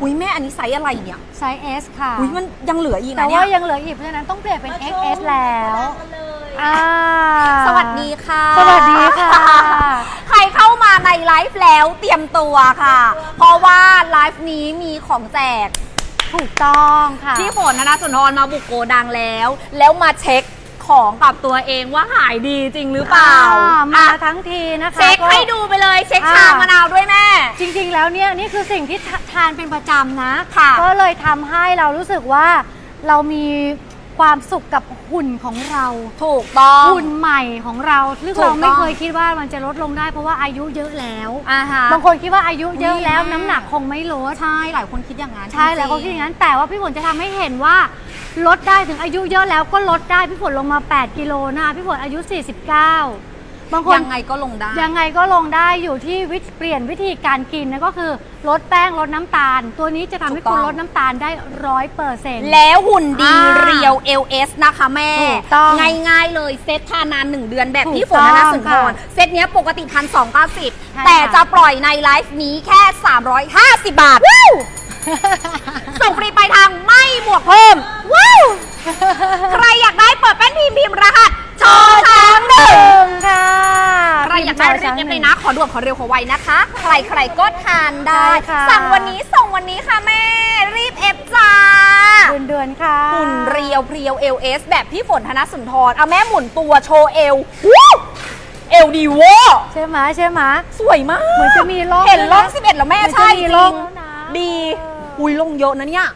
อุ้ยแม่อันนี้ไซส์อะไรเนี่ย ไซส์ S ค่ะ อุ้ยมันยังเหลืออีกแต่นะเนี่ว่ายยังเหลืออีกเพราะฉะนั้นต้องเปลี่ยนเป็น XS แล้วอ่าสวัสดีค่ะ สวัสดีค่ะ ใครเข้ามาในไลฟ์แล้วเตรียมตัวค่ะ เพราะว่าไลฟ์นี้มีของแจก ถูกต้องค่ะ พี่ฝนธนสุนทรมาบุกโกดังแล้ว แล้วมาเช็คของกับตัวเองว่าหายดีจริงหรือเปล่าอ่มาอะทั้งทีนะคะเช็คก็ ให้ดูไปเลย เช็คอ่า ชามะนาวด้วยแม่ จริงๆ แล้วเนี่ยนี่คือสิ่งที่ทาทานเป็นประจำนะ ค่ะก็เลยทำให้เรารู้สึกว่าเรามีความสุขกับหุ่นของเราถูกต้องหุ่นใหม่ของเราซึ่งถูกเราไม่ต้องเคยคิดว่ามันจะลดลงได้เพราะว่าอายุเยอะแล้วอ่าฮะบางคนคิดว่าอายุเยอะแล้วอุ๊ยน้ำหนักคงไม่ลดใช่หลายคนคิดอย่างนั้นใช่แล้วก็คิดอย่างนั้น แต่ว่าพี่ฝนจะทำให้เห็นว่าลดได้ถึงอายุเยอะแล้วก็ลดได้พี่ฝนลงมา 8 กิโลนะคะพี่ฝนอายุ 49 บางคนยังไงก็ลงได้ ยังไงก็ลงได้อยู่ที่วิธีเปลี่ยนวิธีการกินนะก็คือลดแป้งลดน้ำตาล ตัวนี้จะทำให้ถูกต้คุอง ณลดน้ำตาลได้ร้อยเปอร์เซ็นต์ แล้วหุ่นดีอ่าเรียว LS นะคะแม่ ถูกต้องง่ายๆเลยเซตทานาน 1 เดือนแบบถูกที่ฝนธนสุนทต้องรค่ะเซตเนี้ยปกติพันสองเก้าสิบใช่แต่ค่ะ จะปล่อยในไลฟ์นี้แค่ 350 บาทส่งฟรีไปลายทางไม่บวกเพิ่ม ว้าว ใครอยากได้เปิดแป้นพิมพ์พิมพ์รหัส ใครอยากได้รีบเก็บเลยนะ ขอด่วนขอเร็วขอไวนะคะ ใครใครๆก็ทานได้ ได้ค่ะ สั่งวันนี้ส่งวันนี้ค่ะแม่ รีบเอฟจ้าเดือนเดือนๆค่ะ หุ่นเรียวเพรียว LS แบบพี่ฝนธนสุนทรเอาแม่หมุนตัวโชว์เอววู้เอวดีเวอร์ใช่ไหมใช่ไหม สวยมากเหมือนจะมีร่องเห็นร่องด้วยนะ11แล้วแม่เหมือนจะใช่มีจริร่องงแล้วนะดี เอออุ้ยลงเยอะนะเนี่ย